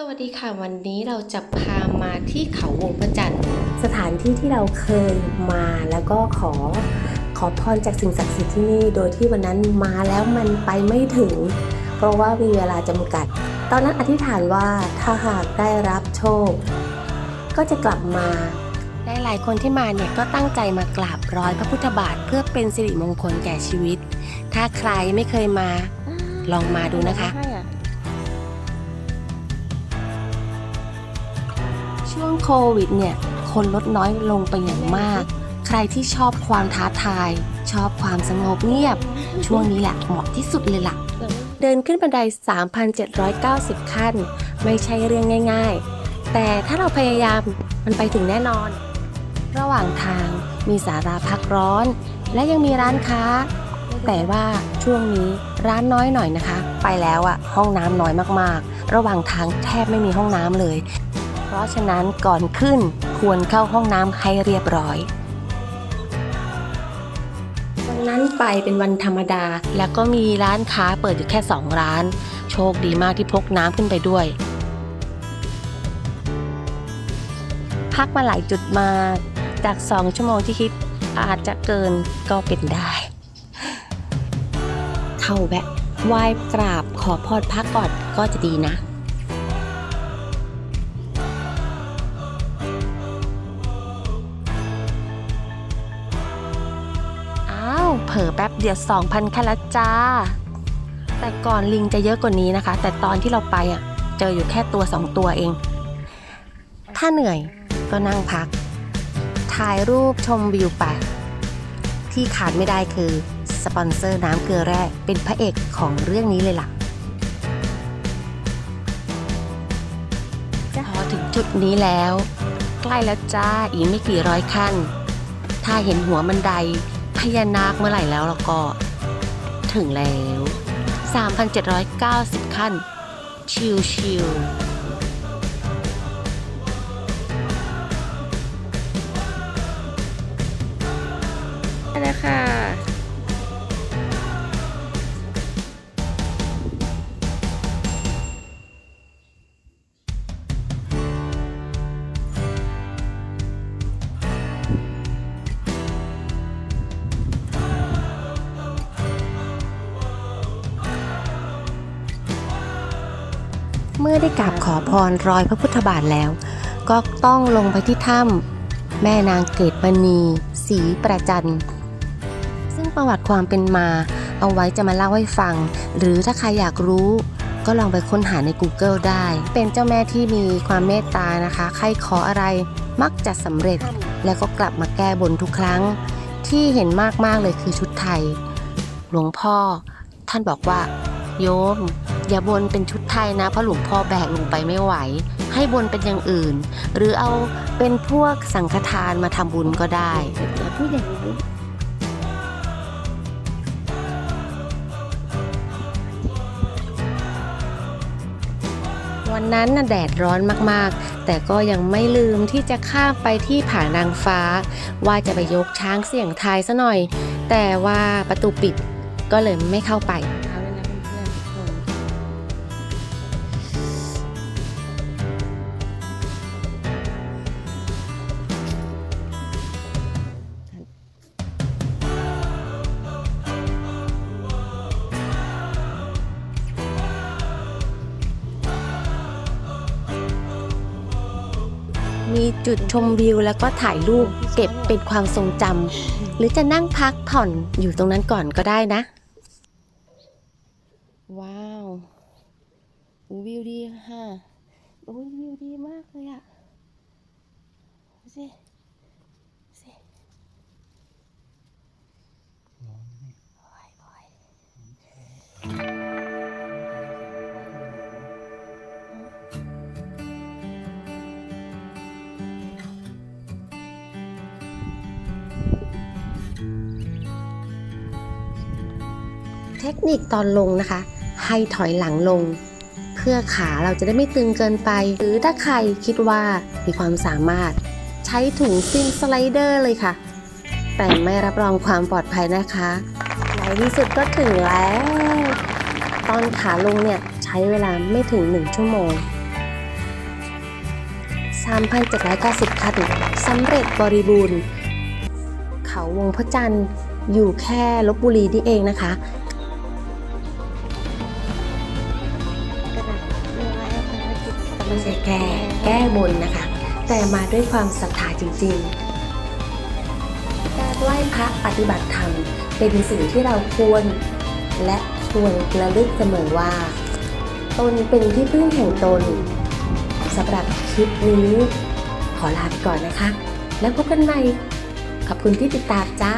สวัสดีค่ะวันนี้เราจะพามาที่เขาวงพระจันทร์สถานที่ที่เราเคยมาแล้วก็ขอขอพรจากสิ่งศักดิ์สิทธิ์ที่นี่ โดยที่วันนั้นมาแล้วมันไปไม่ถึง เพราะว่ามีเวลาจำกัด ตอนนั้นอธิษฐานว่าถ้าหากได้รับโชค ก็จะกลับมาหลายๆคนที่มาเนี่ยก็ตั้งใจมากราบร้อยพระพุทธบาทเพื่อเป็นสิริมงคลแก่ชีวิต ถ้าใครไม่เคยมาลองมาดูนะคะ ช่วงโควิดเนี่ย คนลดน้อยลงไปอย่างมาก ใครที่ชอบความท้าทาย ชอบความสงบเงียบ ช่วงนี้แหละเหมาะที่สุดเลยล่ะ เดินขึ้นบันได 3,790 ขั้น ไม่ใช่เรื่องง่าย ๆ แต่ถ้าเราพยายามมันไปถึงแน่นอน ระหว่างทางมีสาราพักร้อน และยังมีร้านค้า แต่ว่าช่วงนี้ร้านน้อยหน่อยนะคะ ไปแล้วอะห้องน้ำน้อยมากๆ ระหว่างทางแทบไม่มีห้องน้ำเลย เพราะฉะนั้นก่อนขึ้นควรเข้าห้องน้ำให้เรียบร้อย วันนั้นไปเป็นวันธรรมดา แล้วก็มีร้านค้าเปิดอยู่แค่ 2 ร้าน โชคดีมากที่พกน้ำขึ้นไปด้วย พักมาหลายจุดมากจาก 2 ชั่วโมงที่คิดอาจจะเกินก็เป็นได้ เข้าแวะไหว้กราบขอพรพักก่อนก็จะดีนะ เผลอแป๊บเดียว 2,000แค่ละจ้า แต่ก่อนลิงจะเยอะกว่านี้นะคะ แต่ตอนที่เราไปอะ เจออยู่แค่ตัว 2 ตัวเอง ถ้าเหนื่อยก็นั่งพัก ถ่ายรูปชมวิวไปที่ขาดไม่ได้คือสปอนเซอร์น้ำเกลือแร่เป็นพระเอกของเรื่องนี้เลยล่ะพอถึงจุดนี้แล้ว ใกล้แล้วจ้าอีกไม่กี่ร้อยขั้น ถ้าเห็นหัวมันได พญานาคเมื่อไหร่แล้วเราก็ ถึงแล้ว 3,790 ขั้น ชิวชิวๆ เมื่อได้กราบขอพรรอยพระพุทธบาทแล้ว ก็ต้องลงไปที่ถ้ำแม่นางเกตมณีศรีประจันซึ่งประวัติความเป็นมาเอาไว้จะมาเล่าให้ฟัง หรือถ้าใครอยากรู้ก็ลองไปค้นหาใน Google ได้ เป็นเจ้าแม่ที่มีความเมตตานะคะ ใครขออะไรมักจะสำเร็จ แล้วก็กลับมาแก้บนทุกครั้ง ที่เห็นมากๆเลยคือชุดไทย หลวงพ่อท่านบอกว่า โยม อย่าบนเป็นชุดไทยนะเพราะหลวงพ่อแบกลงไปไม่ไหว ให้บนเป็นอย่างอื่น หรือเอาเป็นพวกสังฆทานมาทำบุญก็ได้อย่าพูดอย่างนี้วันนั้นน่ะแดดร้อนมากๆ แต่ก็ยังไม่ลืมที่จะข้ามไปที่ผานางฟ้า ว่าจะไปยกช้างเสี่ยงทายซะหน่อย แต่ว่าประตูปิดก็เลยไม่เข้าไป มีจุดชมวิวแล้วก็ถ่ายรูปเก็บเป็นความทรงจำหรือจะนั่งพักผ่อนอยู่ตรงนั้นก่อนก็ได้นะ ว้าววิวดีค่ะโอ้ยวิวดีมากเลยอะดูสิ เทคนิคตอนลงนะคะ ให้ถอยหลังลง เพื่อขาเราจะได้ไม่ตึงเกินไป หรือถ้าใครคิดว่ามีความสามารถ ใช้ถุงซิ่งสไลเดอร์เลยค่ะ แต่ไม่รับรองความปลอดภัยนะคะในที่สุดก็ถึงแล้ว ตอนขาลงเนี่ยใช้เวลาไม่ถึง 1 ชั่วโมง 3,790ขั้นสำเร็จบริบูรณ์ เขาวงพระจันทร์อยู่แค่ลบบุรีนี่เองนะคะ ไม่ใช่แก้แก้บนนะคะ แต่มาด้วยความศรัทธาจริงๆ การไหว้พระปฏิบัติธรรม เป็นสิ่งที่เราควร และควรระลึกเสมอว่า ตนเป็นที่พึ่งแห่งตนสำหรับคลิปนี้ ขอลาไปก่อนนะคะ แล้วพบกันใหม่ขอบคุณที่ติดตามจ้า